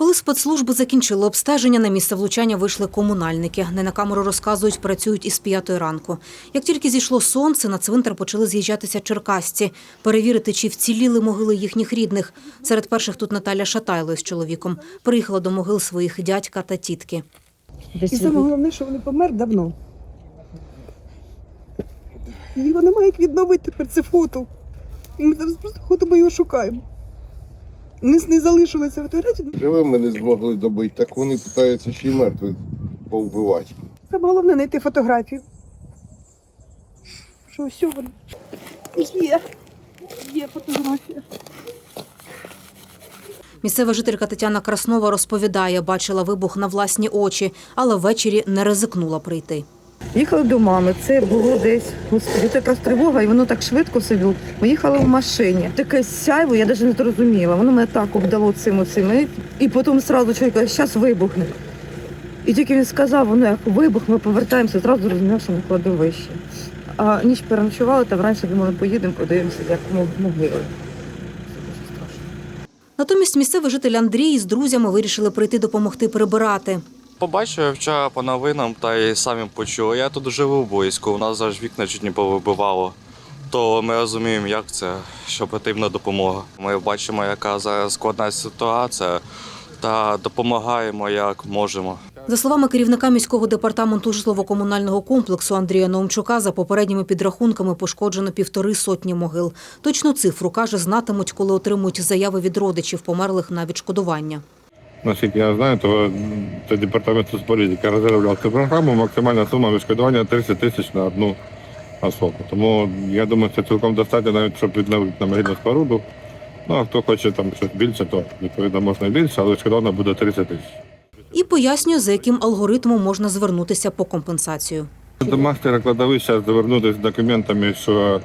Коли спецслужби закінчили обстеження, на місце влучання вийшли комунальники. Не на камеру розказують, працюють із п'ятої ранку. Як тільки зійшло сонце, на цвинтар почали з'їжджатися черкасці, перевірити, чи вціліли могили їхніх рідних. Серед перших тут Наталя Шатайло з чоловіком. Приїхала до могил своїх дядька та тітки. І саме головне, що вони помер давно. І Його немає як відновити тепер це фото. І ми зараз просто ходимо його шукаємо. Не, не залишилося фотографії. Живим ми не змогли добити, так вони питаються ще й мертвих повбивати. Саме головне знайти фотографію. Що все воно. Є. Є фотографія. Місцева жителька Тетяна Краснова розповідає, бачила вибух на власні очі, але ввечері не ризикнула прийти. Їхали до мами. Це було десь господи, така тривога, і воно так швидко все. Ми їхали в машині. Таке сяйво, я навіть не зрозуміла. Воно мене так обдало цим оцим. І, потім одразу чоловік каже, зараз вибухне. І тільки він сказав, воно як вибух, ми повертаємося, одразу зрозуміли, що ми кладовище. А ніч переночували, та вранці думали, поїдемо, подивимося, як мог- могили. Натомість місцевий житель Андрій з друзями вирішили прийти допомогти прибирати. Побачив вчора по новинам та й самі почув. Я тут живу близько, у нас аж вікна чуть не повибивало. То ми розуміємо, як це, що потрібна допомога. Ми бачимо, яка зараз складна ситуація, та допомагаємо як можемо. За словами керівника міського департаменту житлово-комунального комплексу Андрія Наумчука, за попередніми підрахунками пошкоджено півтори сотні могил. Точну цифру каже, знатимуть, коли отримують заяви від родичів померлих на відшкодування. Наскільки я знаю, то це департамент соцполітики розробляв цю програму. Максимальна сума відшкодування 30 тисяч на одну особу. Тому я думаю, це цілком достатньо, навіть щоб відновити на могильну споруду. Ну а хто хоче там щось більше, то відповідно можна більше, але відшкодовано буде 30 тисяч. І пояснює, за яким алгоритмом можна звернутися по компенсацію. До мастера кладовища звернутися з документами, що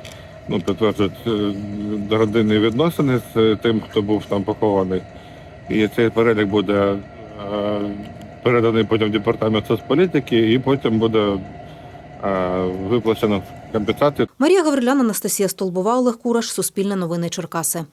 ну, підтверджують е, родинні відносини з е, тим, хто був там похований. І цей перелік буде е, переданий потім в департамент соцполітики, і потім буде е, виплачено компенсацію. Марія Гаврилян, Анастасія Столбова, Олег Кураш, Суспільне новини Черкаси.